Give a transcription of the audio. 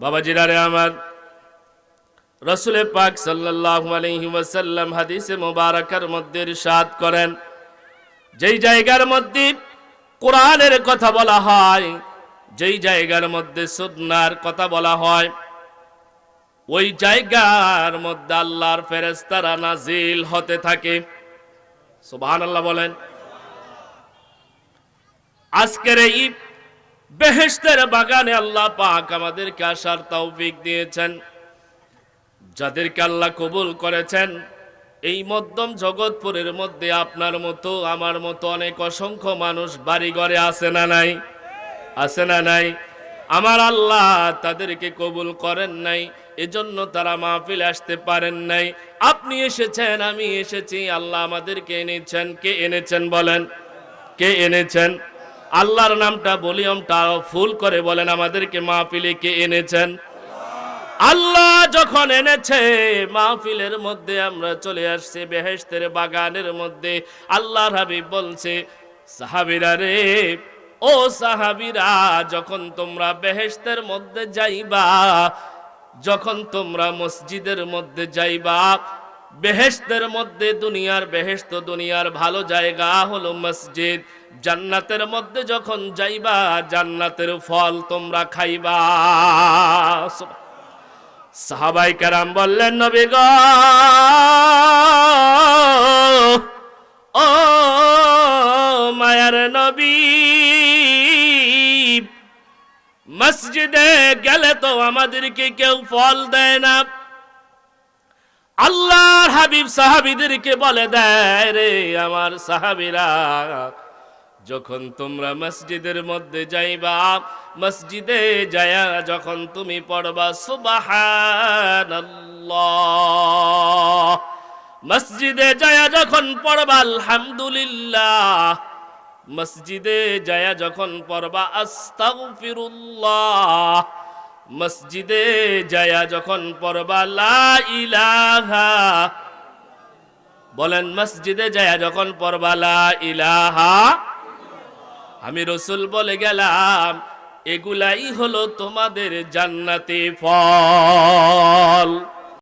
বাবাজিরারে আমার, রসুলের পাক সাল্লাল্লাহু আলাইহি ওয়াসাল্লাম হাদিসে মোবারকার মধ্যে ইরশাদ করেন, যেই জায়গার মধ্যে কোরআনের কথা বলা হয়, যেই জায়গার মধ্যে সুন্নার কথা বলা হয়, ওই জায়গার মধ্যে আল্লাহর ফেরেশতারা নাজিল হতে থাকে। সুবহানাল্লাহ বলেন। আজকের এই বেহেশতের বাগানে আল্লাহ পাক আমাদেরকে আসার তৌফিক দিয়েছেন। যাদেরকে আল্লাহ কবুল করেছেন, এই মধ্যম জগৎপুরের মধ্যে আপনার মতো, আমার মতো অনেক অসংখ্য মানুষ বাড়ি ঘরে আসে না নাই? আসে না নাই? আমার আল্লাহ তাদেরকে কবুল করেন নাই, এজন্য তারা মাহফিল আসতে পারেন নাই। আপনি এসেছেন, আমি এসেছি, আল্লাহ আমাদেরকে এনেছেন। কে এনেছেন বলেন? কে এনেছেন? আল্লাহর নামটা, ভলিউমটা ফুল করে বলেন, আমাদেরকে মাহফিলে কে এনেছেন? আল্লাহ যখন এনেছে, মাহফিলের মধ্যে আমরা চলে আসছি, বেহেশতের বাগানের মধ্যে। আল্লাহর হাবিব বলছে, সাহাবিরা রে, ও সাহাবিরা, যখন তোমরা বেহেশতের মধ্যে যাইবা, যখন তোমরা মসজিদের মধ্যে যাইবা বেহেশতের মধ্যে দুনিয়ার বেহেস্ত দুনিয়ার ভালো জায়গা হলো মসজিদ। জান্নাতের মধ্যে যখন যাইবা, জান্নাতের ফল তোমরা খাইবা। সাহাবাই কারাম বললেন, নবী গ, ও মায়ার নবী, মসজিদে গেলে তো আমাদেরকে কেউ ফল দেয় না। আল্লাহর হাবিব সাহাবিদেরকে বলে দেয়, রে আমার সাহাবিরা, যখন তোমরা মসজিদের মধ্যে যাইবা, মসজিদে যায়া যখন তুমি পড়বা, সুবাহানাল্লাহ। মসজিদে যায়া যখন পড়বা, আলহামদুলিল্লাহ। মসজিদে যায়া যখন পড়বা, আস্তাগফিরুল্লাহ। মসজিদে যায়া যখন পড়বা, লা ইলাহা। বলেন, মসজিদে যায়া যখন পড়বা, লা ইলাহা। আমি রসুল বলে গেলাম, এগুলাই হলো তোমাদের জান্নাতি ফল।